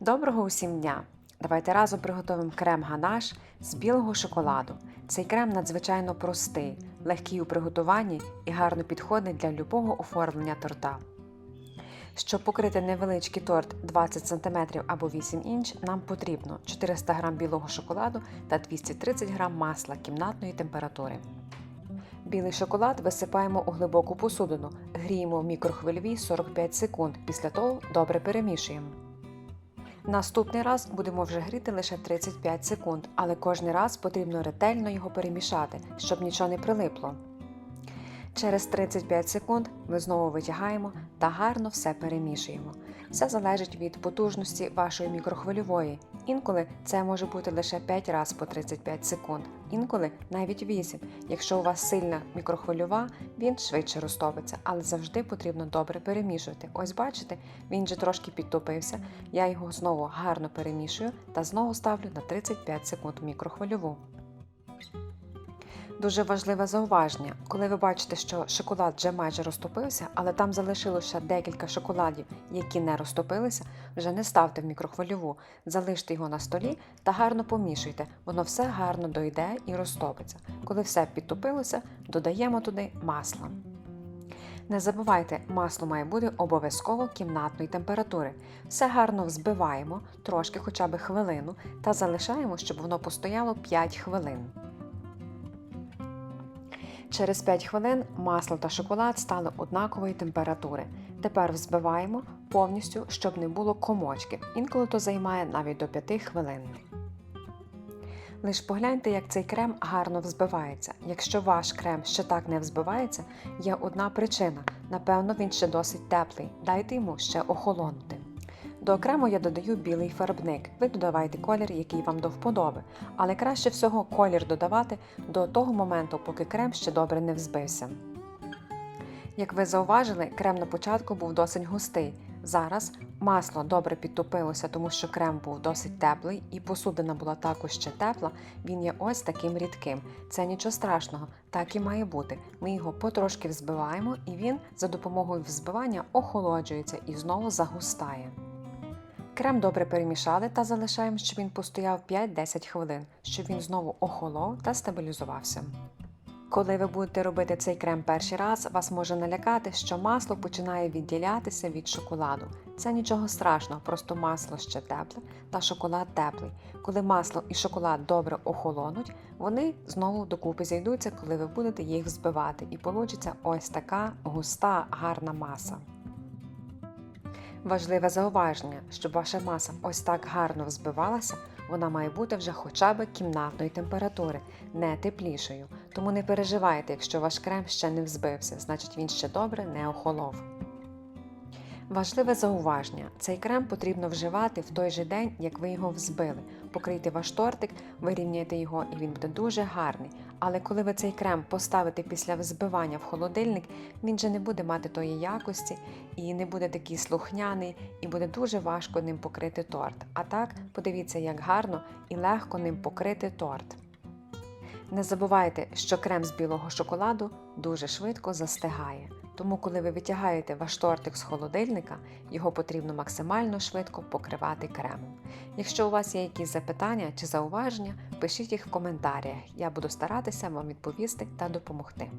Доброго усім дня! Давайте разом приготуємо крем ганаш з білого шоколаду. Цей крем надзвичайно простий, легкий у приготуванні і гарно підходить для любого оформлення торта. Щоб покрити невеличкий торт 20 см або 8 інч, нам потрібно 400 г білого шоколаду та 230 г масла кімнатної температури. Білий шоколад висипаємо у глибоку посудину, гріємо в мікрохвильовій 45 секунд. Після того добре перемішуємо. Наступний раз будемо вже гріти лише 35 секунд, але кожний раз потрібно ретельно його перемішати, щоб нічого не прилипло. Через 35 секунд ми знову витягаємо та гарно все перемішуємо. Все залежить від потужності вашої мікрохвильової. Інколи це може бути лише 5 разів по 35 секунд, інколи навіть 8. Якщо у вас сильна мікрохвильова, він швидше розтопиться, але завжди потрібно добре перемішувати. Ось бачите, він вже трошки підтопився. Я його знову гарно перемішую та знову ставлю на 35 секунд мікрохвильову. Дуже важливе зауваження, коли ви бачите, що шоколад вже майже розтопився, але там залишилося декілька шоколадів, які не розтопилися, вже не ставте в мікрохвильову, залиште його на столі та гарно помішуйте, воно все гарно дойде і розтопиться. Коли все підтопилося, додаємо туди масло. Не забувайте, масло має бути обов'язково кімнатної температури. Все гарно взбиваємо, трошки хоча б хвилину, та залишаємо, щоб воно постояло 5 хвилин. Через 5 хвилин масло та шоколад стали однакової температури. Тепер взбиваємо повністю, щоб не було комочків. Інколи то займає навіть до 5 хвилин. Лиш погляньте, як цей крем гарно взбивається. Якщо ваш крем ще так не взбивається, є одна причина. Напевно, він ще досить теплий. Дайте йому ще охолонути. До крему я додаю білий фарбник. Ви додавайте колір, який вам до вподоби, але краще всього колір додавати до того моменту, поки крем ще добре не взбився. Як ви зауважили, крем на початку був досить густий. Зараз масло добре підтопилося, тому що крем був досить теплий, і посудина була також ще тепла. Він є ось таким рідким. Це нічого страшного, так і має бути. Ми його потрошки взбиваємо, і він за допомогою взбивання охолоджується і знову загустає. Крем добре перемішали та залишаємо, щоб він постояв 5-10 хвилин, щоб він знову охолов та стабілізувався. Коли ви будете робити цей крем перший раз, вас може налякати, що масло починає відділятися від шоколаду. Це нічого страшного, просто масло ще тепле та шоколад теплий. Коли масло і шоколад добре охолонуть, вони знову докупи зійдуться, коли ви будете їх взбивати, і получиться ось така густа, гарна маса. Важливе зауваження, щоб ваша маса ось так гарно взбивалася, вона має бути вже хоча б кімнатної температури, не теплішою. Тому не переживайте, якщо ваш крем ще не взбився, значить він ще добре не охолов. Важливе зауваження: цей крем потрібно вживати в той же день, як ви його взбили. Покрийте ваш тортик, вирівняйте його, і він буде дуже гарний. Але коли ви цей крем поставите після взбивання в холодильник, він вже не буде мати тої якості і не буде такий слухняний, і буде дуже важко ним покрити торт. А так, подивіться, як гарно і легко ним покрити торт. Не забувайте, що крем з білого шоколаду дуже швидко застигає. Тому, коли ви витягаєте ваш тортик з холодильника, його потрібно максимально швидко покривати кремом. Якщо у вас є якісь запитання чи зауваження, пишіть їх в коментарях. Я буду старатися вам відповісти та допомогти.